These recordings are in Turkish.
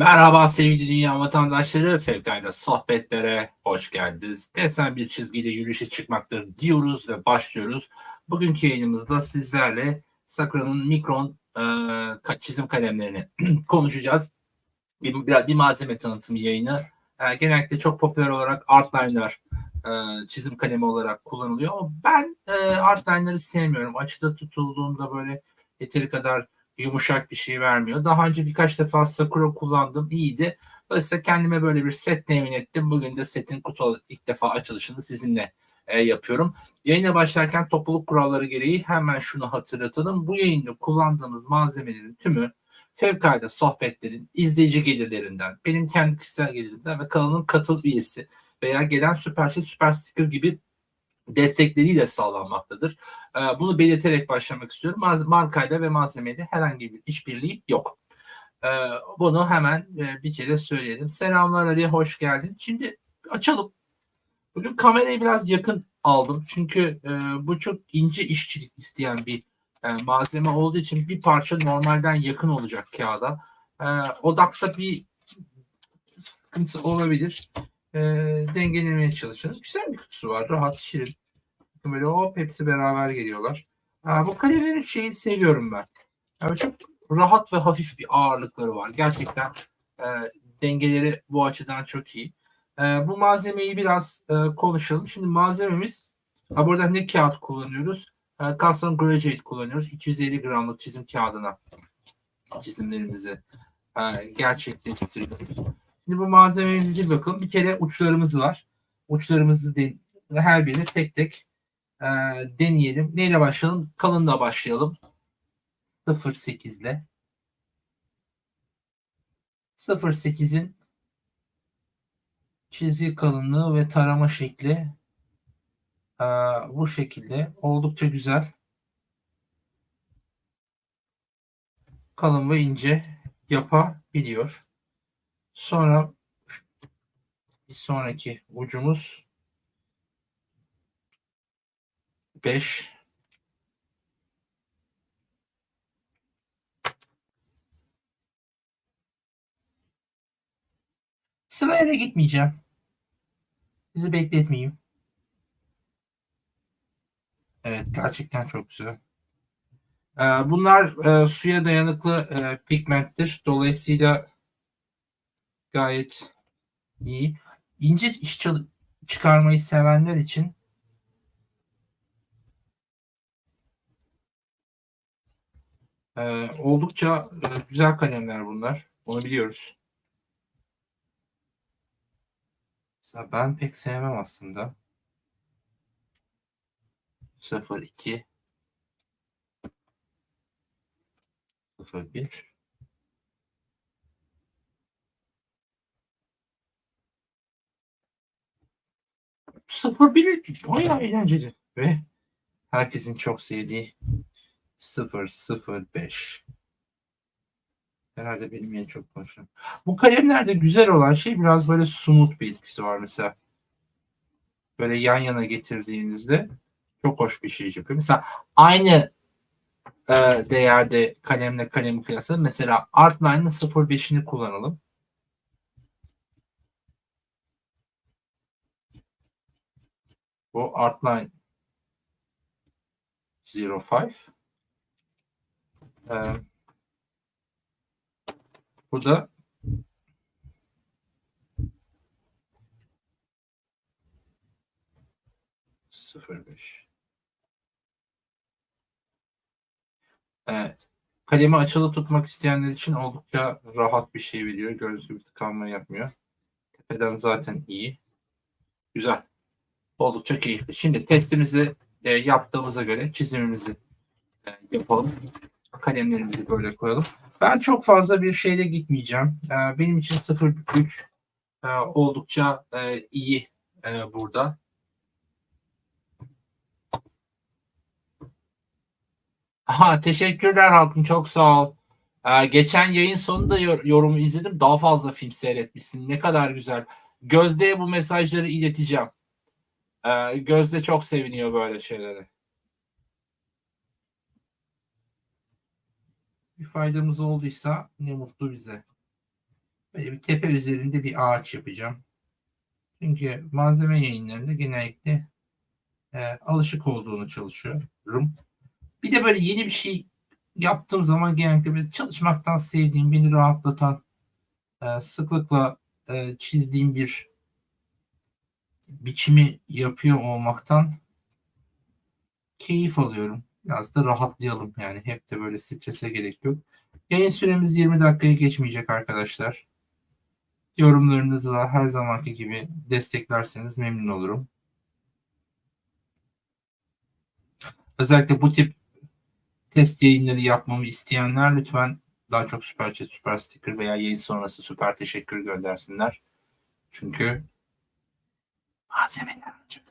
Merhaba sevgili dünya vatandaşları, Fevkalade sohbetlere hoş geldiniz. Desen bir çizgiyle yürüyüşe çıkmaktır diyoruz ve başlıyoruz. Bugünkü yayınımızda sizlerle Sakra'nın mikron e, çizim kalemlerini konuşacağız. Bir, bir, bir malzeme tanıtımı yayını. E, genellikle çok popüler olarak Artliner e, çizim kalemi olarak kullanılıyor. Ama ben e, Artliner'ı sevmiyorum. Açıda tutulduğunda böyle yeteri kadar yumuşak bir şey vermiyor. Daha önce birkaç defa Sakura kullandım. iyiydi. Dolayısıyla kendime böyle bir set temin ettim. Bugün de setin kutu ilk defa açılışını sizinle e, yapıyorum. Yayına başlarken topluluk kuralları gereği hemen şunu hatırlatalım. Bu yayında kullandığımız malzemelerin tümü fevkalade sohbetlerin izleyici gelirlerinden, benim kendi kişisel gelirimden ve kanalın katıl üyesi veya gelen süper şey, süper sticker gibi destekleriyle sağlanmaktadır. Ee, Bunu belirterek başlamak istiyorum. Markayla ve malzemeyle herhangi bir işbirliği yok. Ee, Bunu hemen e, bir kere söyleyelim. Selamlar Ali, hoş geldin. Şimdi açalım. Bugün kamerayı biraz yakın aldım. Çünkü e, bu çok ince işçilik isteyen bir e, malzeme olduğu için bir parça normalden yakın olacak kağıda. Odakta bir sıkıntı olabilir. E, dengelemeye çalışalım. Güzel bir kutusu var. Rahat, şirin. Böyle hop hepsi beraber geliyorlar. Ha, bu kalemlerin şeyi seviyorum ben. Yani çok rahat ve hafif bir ağırlıkları var. Gerçekten e, dengeleri bu açıdan çok iyi. E, bu malzemeyi biraz e, konuşalım. Şimdi malzememiz ha, burada ne kağıt kullanıyoruz? E, Custom Graduate kullanıyoruz. 250 gramlık çizim kağıdına çizimlerimizi e, gerçekleştiriyoruz. Şimdi bu malzememizi bakın. Bir kere uçlarımız var. Uçlarımızı de, her birini tek tek e, deneyelim. Neyle başlayalım? Kalınla başlayalım. 0.8 ile. 0.8'in çizgi kalınlığı ve tarama şekli e, bu şekilde. Oldukça güzel. Kalın ve ince yapabiliyor. Sonra bir sonraki ucumuz 5 Sırayla gitmeyeceğim. Sizi bekletmeyeyim. Evet gerçekten çok güzel. Ee, Bunlar e, suya dayanıklı e, pigmenttir. Dolayısıyla gayet iyi. İnce iş çıkarmayı sevenler için e, oldukça e, güzel kalemler bunlar. Onu biliyoruz. Mesela ben pek sevmem aslında. 02 01 01 bayağı eğlenceli ve herkesin çok sevdiği 005 Herhalde benim en çok konuşuyorum. Bu kalemlerde güzel olan şey biraz böyle smooth bir etkisi var mesela. Böyle yan yana getirdiğinizde çok hoş bir şey yapıyor. Mesela aynı e, değerde kalemle kalemi kıyaslayalım. Mesela Artline'ın 05'ini kullanalım. Bu Artline 05. Ee, burada sıfır beş. Evet. Kalemi açılı tutmak isteyenler için oldukça rahat bir şey veriyor. Gördüğünüz gibi tıkanma yapmıyor. Tepeden zaten iyi. Güzel. Oldukça keyifli. Şimdi testimizi e, yaptığımıza göre çizimimizi e, yapalım. Kalemlerimizi böyle koyalım. Ben çok fazla bir şeyle gitmeyeceğim. E, benim için 0.3 e, oldukça e, iyi e, burada. Aha, teşekkürler Halkım çok sağ ol. Ee, geçen yayın sonunda yor- yorumu izledim. Daha fazla film seyretmişsin. Ne kadar güzel. Gözde'ye bu mesajları ileteceğim. Ee, Gözde çok seviniyor böyle şeylere. Bir faydamız olduysa ne mutlu bize. Böyle bir tepe üzerinde bir ağaç yapacağım. Çünkü malzeme yayınlarında genellikle e, alışık olduğunu çalışıyorum. Bir de böyle yeni bir şey yaptığım zaman genellikle böyle çalışmaktan sevdiğim, beni rahatlatan, e, sıklıkla e, çizdiğim bir biçimi yapıyor olmaktan keyif alıyorum. Biraz da rahatlayalım yani. Hep de böyle strese gerek yok. Yayın süremiz 20 dakikaya geçmeyecek arkadaşlar. Yorumlarınızı da her zamanki gibi desteklerseniz memnun olurum. Özellikle bu tip test yayınları yapmamı isteyenler lütfen daha çok süper chat, süper sticker veya yayın sonrası süper teşekkür göndersinler. Çünkü malzemeler ancak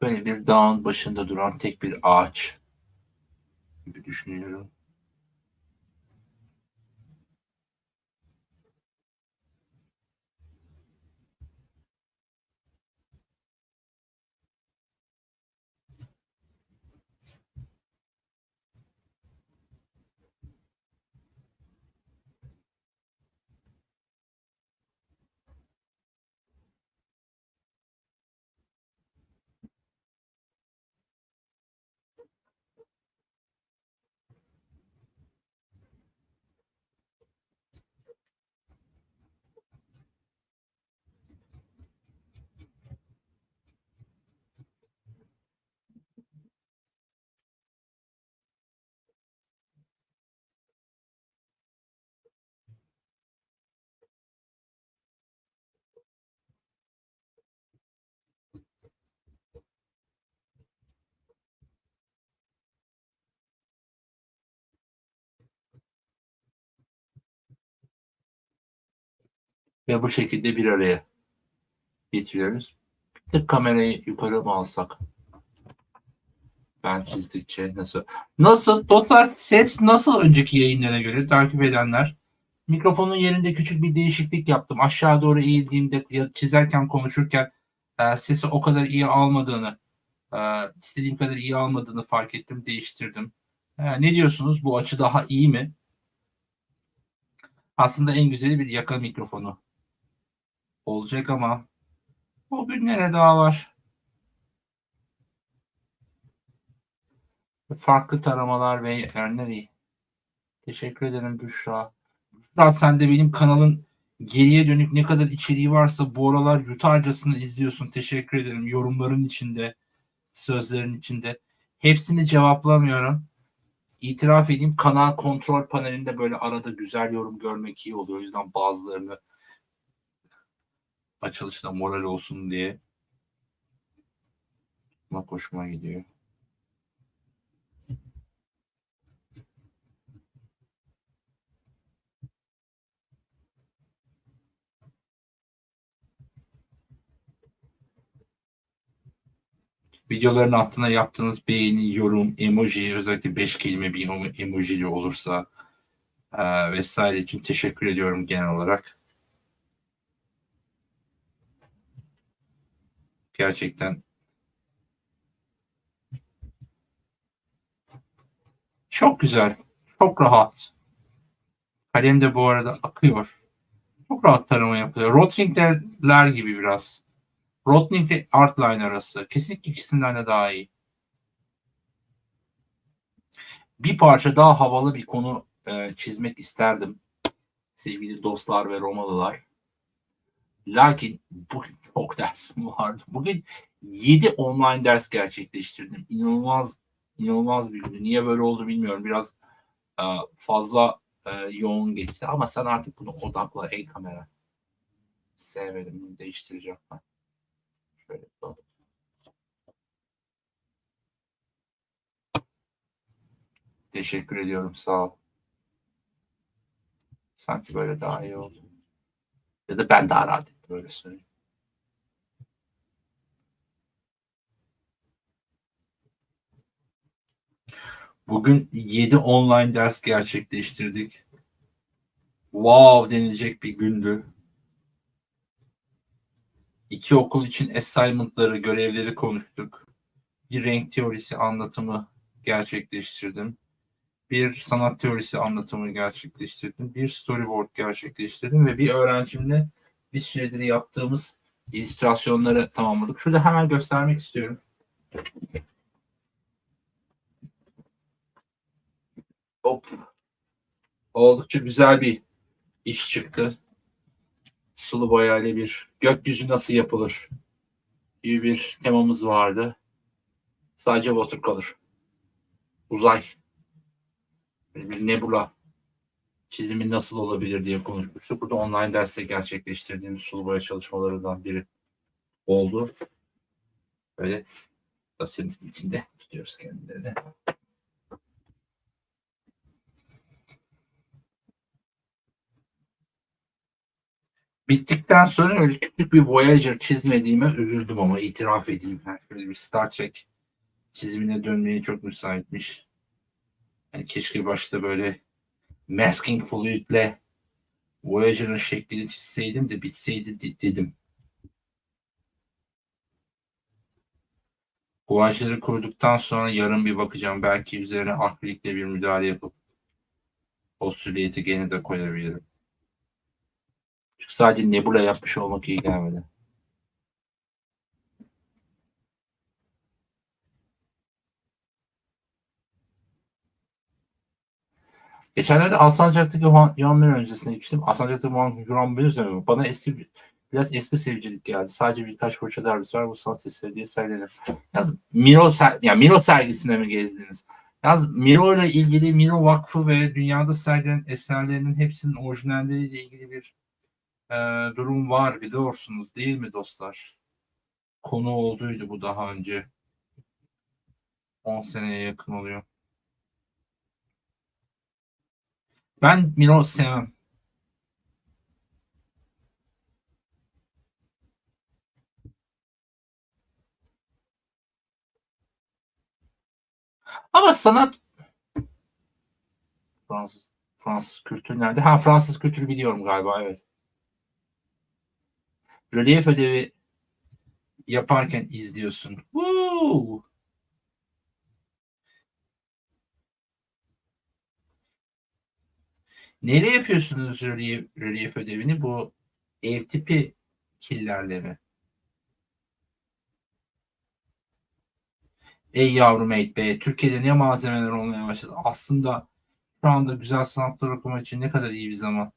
Böyle bir dağın başında duran tek bir ağaç gibi düşünüyorum. Ve bu şekilde bir araya getiriyoruz. Bir tık kamerayı yukarı mı alsak? Ben çizdikçe nasıl? Nasıl? Dostlar ses nasıl önceki yayınlara göre takip edenler? Mikrofonun yerinde küçük bir değişiklik yaptım. Aşağı doğru eğildiğimde çizerken konuşurken e, sesi o kadar iyi almadığını, e, istediğim kadar iyi almadığını fark ettim, değiştirdim. E, ne diyorsunuz? Bu açı daha iyi mi? Aslında en güzeli bir yaka mikrofonu olacak ama o günlere daha var. Farklı taramalar ve Erneri. Teşekkür ederim Büşra. Büşra sen de benim kanalın geriye dönük ne kadar içeriği varsa bu aralar yutarcasını izliyorsun. Teşekkür ederim. Yorumların içinde, sözlerin içinde. Hepsini cevaplamıyorum. İtiraf edeyim kanal kontrol panelinde böyle arada güzel yorum görmek iyi oluyor. O yüzden bazılarını açılışta moral olsun diye bak hoşuma gidiyor. Videoların altına yaptığınız beğeni, yorum, emoji, özellikle 5 kelime bir emoji olursa e, vesaire için teşekkür ediyorum genel olarak. Gerçekten çok güzel, çok rahat. Kalem de bu arada akıyor. Çok rahat tarama yapılıyor. Rotringler gibi biraz. Rotring ile Artline arası. Kesinlikle ikisinden de daha iyi. Bir parça daha havalı bir konu e, çizmek isterdim. Sevgili dostlar ve Romalılar. Lakin bugün çok dersim vardı. Bugün 7 online ders gerçekleştirdim. İnanılmaz inanılmaz bir gündü. Niye böyle oldu bilmiyorum. Biraz e, fazla e, yoğun geçti. Ama sen artık bunu odakla ey kamera. Sevmedim. Değiştireceğim ben. Şöyle. Teşekkür ediyorum. Sağ ol. Sanki böyle daha iyi oldu. Ya da ben daha rahat ettim böyle söyleyeyim. Bugün 7 online ders gerçekleştirdik. Wow denilecek bir gündü. İki okul için assignment'ları, görevleri konuştuk. Bir renk teorisi anlatımı gerçekleştirdim. Bir sanat teorisi anlatımı gerçekleştirdim. Bir storyboard gerçekleştirdim ve bir öğrencimle bir süredir yaptığımız illüstrasyonları tamamladık. Şurada hemen göstermek istiyorum. Hop. Oldukça güzel bir iş çıktı. Sulu boyayla bir gökyüzü nasıl yapılır gibi bir temamız vardı. Sadece watercolor. Uzay. Böyle bir nebula çizimi nasıl olabilir diye konuşmuştuk. Burada online derste gerçekleştirdiğimiz sulu boya çalışmalarından biri oldu. Böyle dosyanın içinde tutuyoruz kendilerini. Bittikten sonra öyle küçük bir Voyager çizmediğime üzüldüm ama itiraf edeyim. Yani şöyle bir Star Trek çizimine dönmeye çok müsaitmiş. Yani keşke başta böyle masking fluid'le Voyager'ın şeklini çizseydim de bitseydi de- dedim. Voyager'ı kurduktan sonra yarın bir bakacağım. Belki üzerine akrilikle bir müdahale yapıp o silüeti gene de koyabilirim. Çünkü sadece nebula yapmış olmak iyi gelmedi. Geçenlerde Alsancak'taki Juan Yuan öncesine gitmiştim. Alsancak'taki Juan Yuan Biner bana eski bir- biraz eski sevicilik geldi. Sadece birkaç fırça darbesi var. Bu sanat eseri diye sergilenir. Yalnız Miro, ser, yani Miro sergisine mi gezdiniz? Yalnız Miro ile ilgili Miro Vakfı ve dünyada sergilenen eserlerinin hepsinin orijinalleriyle ilgili bir e, durum var biliyorsunuz değil mi dostlar? Konu olduydu bu daha önce. 10 seneye yakın oluyor. Ben Miro sevmem. Ama sanat Fransız Fransız kültürü nerede? Ha Fransız kültürü biliyorum galiba evet. Rölyef ödevi yaparken izliyorsun. Woo! Nereye yapıyorsunuz rölyef, rölyef ödevini? Bu ev tipi killerle mi? Ey yavrum ey be. Türkiye'de ne malzemeler olmaya başladı. Aslında şu anda güzel sanatlar okumak için ne kadar iyi bir zaman.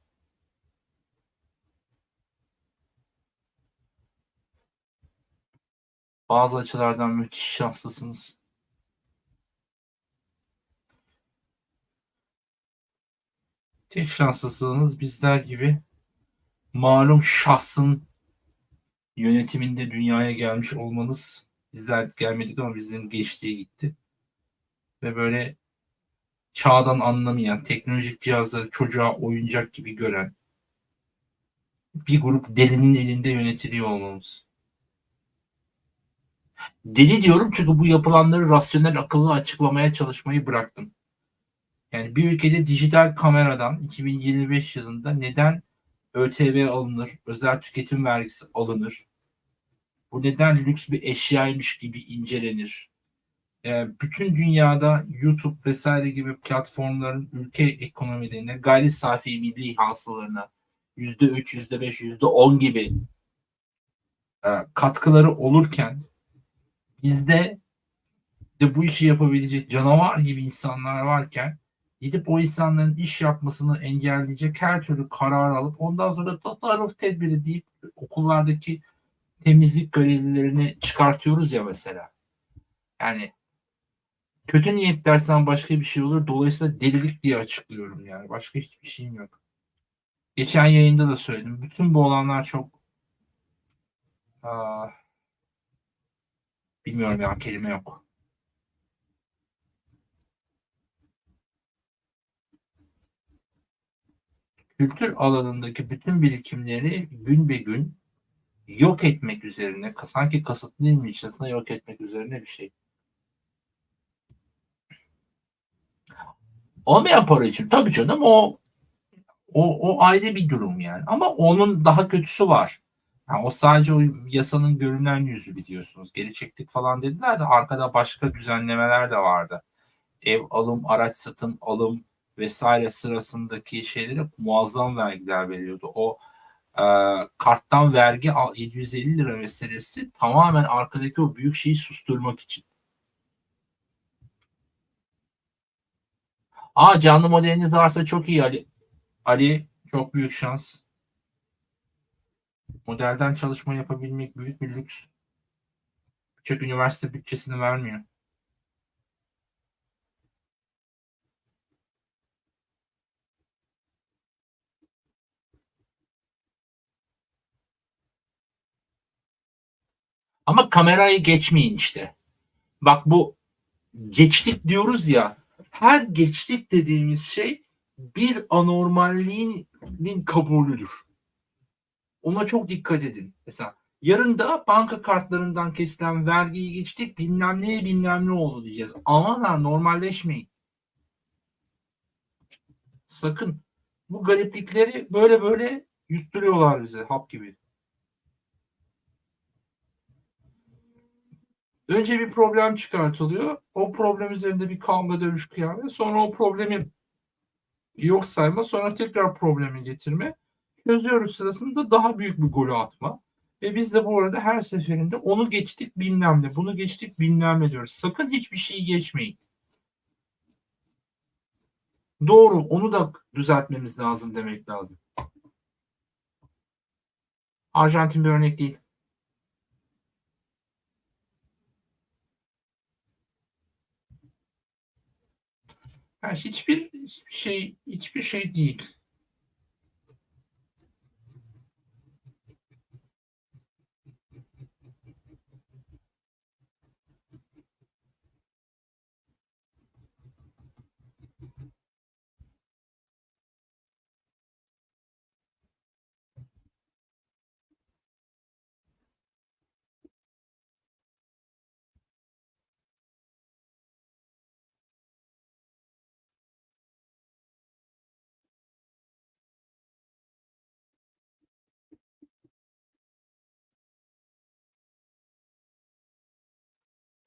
Bazı açılardan müthiş şanslısınız. Tek şanslısınız bizler gibi malum şahsın yönetiminde dünyaya gelmiş olmanız. Bizler gelmedik ama bizim geçtiği gitti. Ve böyle çağdan anlamayan, teknolojik cihazları çocuğa oyuncak gibi gören bir grup delinin elinde yönetiliyor olmamız. Deli diyorum çünkü bu yapılanları rasyonel akıllı açıklamaya çalışmayı bıraktım. Yani bir ülkede dijital kameradan 2025 yılında neden ÖTV alınır, özel tüketim vergisi alınır? Bu neden lüks bir eşyaymış gibi incelenir? Ee, bütün dünyada YouTube vesaire gibi platformların ülke ekonomilerine, gayri safi milli hasılarına %3, %5, %10 gibi e, katkıları olurken bizde de bu işi yapabilecek canavar gibi insanlar varken gidip o insanların iş yapmasını engelleyecek her türlü karar alıp ondan sonra tasarruf tedbiri deyip okullardaki temizlik görevlilerini çıkartıyoruz ya mesela. Yani kötü niyet dersen başka bir şey olur. Dolayısıyla delilik diye açıklıyorum yani. Başka hiçbir şeyim yok. Geçen yayında da söyledim. Bütün bu olanlar çok aa, bilmiyorum ya kelime yok. Kültür alanındaki bütün birikimleri gün be gün yok etmek üzerine, sanki kasıtlı ilmiçesine yok etmek üzerine bir şey. Olmayan para için tabii canım o o, o ayrı bir durum yani. Ama onun daha kötüsü var. Ha, o sadece o yasanın görünen yüzü biliyorsunuz. Geri çektik falan dediler de arkada başka düzenlemeler de vardı. Ev alım, araç satım alım vesaire sırasındaki şeylere muazzam vergiler veriyordu. O e, karttan vergi al- 750 lira meselesi tamamen arkadaki o büyük şeyi susturmak için. Aa canlı modeliniz varsa çok iyi Ali. Ali çok büyük şans. Modelden çalışma yapabilmek büyük bir lüks. Birçok üniversite bütçesini vermiyor. Ama kamerayı geçmeyin işte. Bak bu geçtik diyoruz ya. Her geçtik dediğimiz şey bir anormalliğin kabulüdür. Ona çok dikkat edin. Mesela yarın da banka kartlarından kesilen vergiyi geçtik bilmem ne bilmem ne oldu diyeceğiz. Aman ha normalleşmeyin. Sakın. Bu gariplikleri böyle böyle yutturuyorlar bize hap gibi. Önce bir problem çıkartılıyor. O problem üzerinde bir kavga dövüş kıyamet. Sonra o problemi yok sayma. Sonra tekrar problemi getirme. Çözüyoruz sırasında daha büyük bir golü atma. Ve biz de bu arada her seferinde onu geçtik bilmem ne, bunu geçtik bilmem ne diyoruz. Sakın hiçbir şeyi geçmeyin. Doğru, onu da düzeltmemiz lazım demek lazım. Arjantin bir örnek değil. Yani hiçbir, hiçbir şey hiçbir şey değil.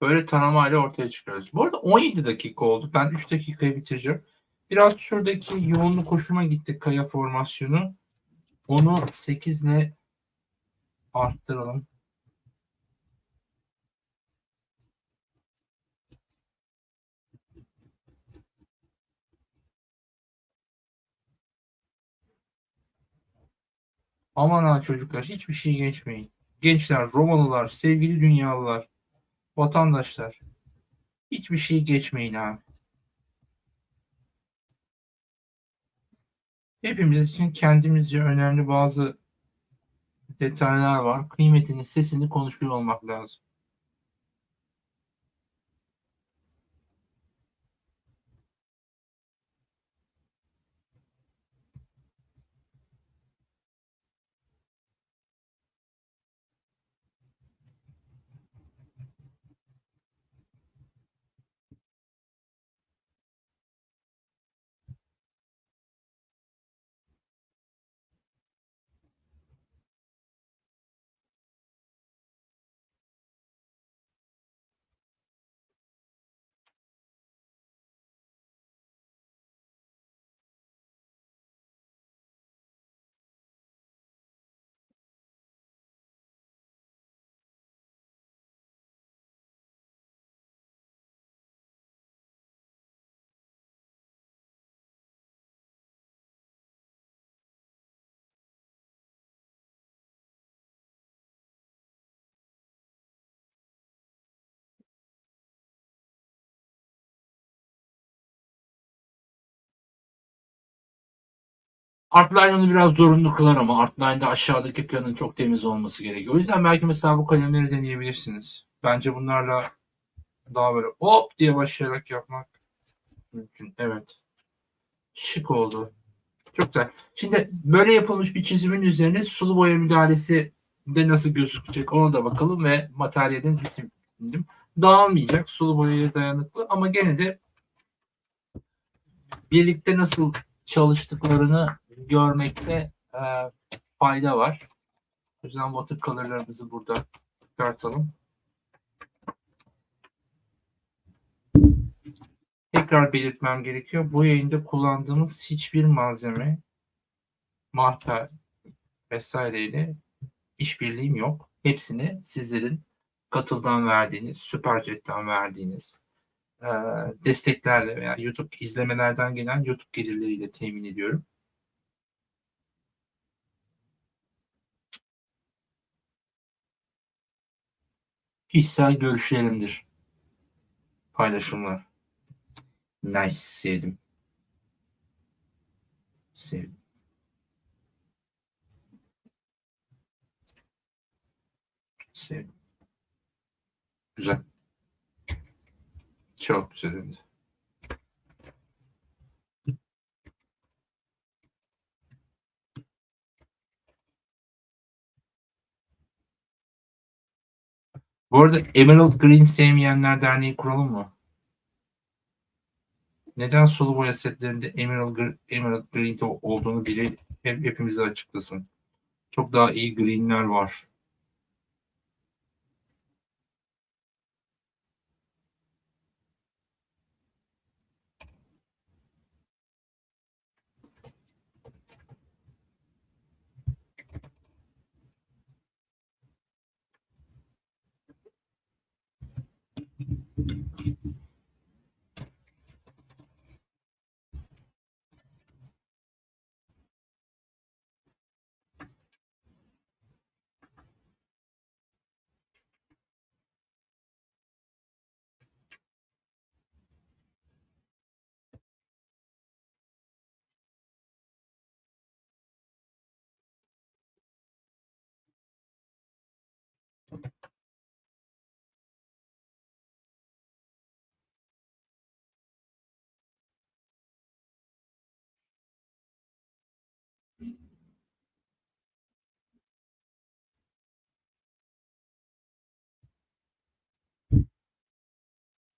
Böyle tanımayla ortaya çıkıyoruz. Bu arada 17 dakika oldu. Ben 3 dakikayı bitireceğim. Biraz şuradaki yoğunluk hoşuma gitti kaya formasyonu. Onu 8 ile arttıralım. Aman ha çocuklar hiçbir şey geçmeyin. Gençler, Romalılar, sevgili dünyalılar, vatandaşlar. Hiçbir şey geçmeyin abi. Hepimiz için kendimizce önemli bazı detaylar var. Kıymetini, sesini konuşuyor olmak lazım. Artline onu biraz zorunlu kılar ama Artline'da aşağıdaki planın çok temiz olması gerekiyor. O yüzden belki mesela bu kalemleri deneyebilirsiniz. Bence bunlarla daha böyle hop diye başlayarak yapmak mümkün. Evet. Şık oldu. Çok güzel. Şimdi böyle yapılmış bir çizimin üzerine sulu boya müdahalesi de nasıl gözükecek ona da bakalım ve materyalin bitim dağılmayacak sulu boyaya dayanıklı ama gene de birlikte nasıl çalıştıklarını görmekte e, fayda var. O yüzden watercolor'larımızı burada çıkartalım. Tekrar belirtmem gerekiyor. Bu yayında kullandığımız hiçbir malzeme, marka vesaireyle işbirliğim yok. Hepsini sizlerin katıldan verdiğiniz, Süpercet'ten verdiğiniz e, desteklerle veya YouTube izlemelerden gelen YouTube gelirleriyle temin ediyorum. Kişisel görüşlerimdir. Paylaşımlar. Nice sevdim. Sevdim. Sevdim. Güzel. Çok güzel Bu arada Emerald Green sevmeyenler derneği kuralım mı? Neden sulu boya setlerinde Emerald, Emerald Green olduğunu biri hep, hepimize açıklasın. Çok daha iyi greenler var.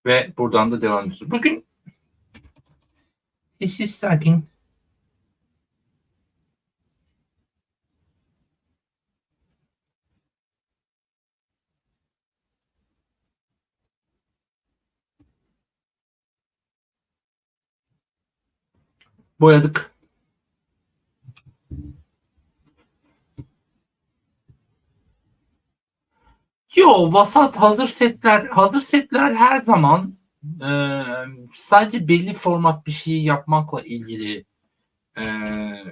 Ve buradan da devam ediyoruz. Bugün sessiz sakin boyadık. Yo vasat hazır setler hazır setler her zaman e, sadece belli format bir şey yapmakla ilgili e,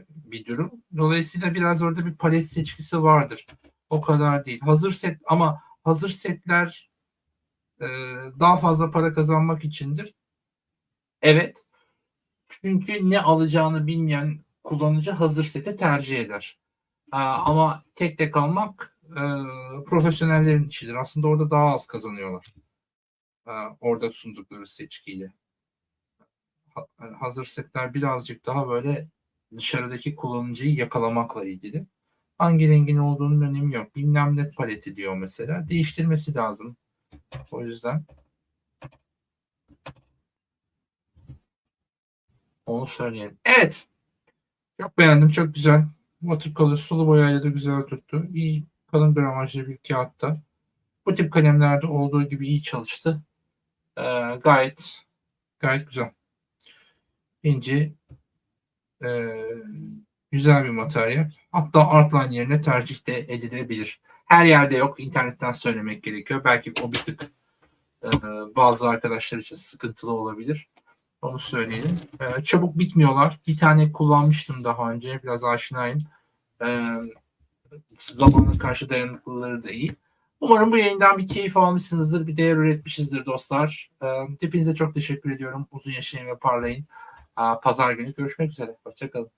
bir durum. Dolayısıyla biraz orada bir palet seçkisi vardır. O kadar değil. Hazır set ama hazır setler e, daha fazla para kazanmak içindir. Evet. Çünkü ne alacağını bilmeyen kullanıcı hazır seti tercih eder. E, ama tek tek almak e, profesyonellerin işidir. Aslında orada daha az kazanıyorlar. E, orada sundukları seçkiyle. Ha, yani hazır setler birazcık daha böyle dışarıdaki kullanıcıyı yakalamakla ilgili. Hangi rengin olduğunun önemi yok. Bilmem net paleti diyor mesela. Değiştirmesi lazım. O yüzden onu söyleyelim. Evet. Çok beğendim. Çok güzel. Watercolor sulu boyayla da güzel tuttu. İyi kalın gramajlı bir kağıtta. Bu tip kalemlerde olduğu gibi iyi çalıştı. Ee, gayet gayet güzel. İnce e, güzel bir materyal. Hatta Artline yerine tercih de edilebilir. Her yerde yok. İnternetten söylemek gerekiyor. Belki o bir tık e, bazı arkadaşlar için sıkıntılı olabilir. Onu söyleyelim. E, çabuk bitmiyorlar. Bir tane kullanmıştım daha önce. Biraz aşinayım. E, zamana karşı dayanıklılıkları da iyi. Umarım bu yayından bir keyif almışsınızdır. Bir değer üretmişizdir dostlar. E, hepinize çok teşekkür ediyorum. Uzun yaşayın ve parlayın. E, Pazar günü görüşmek üzere. Hoşçakalın.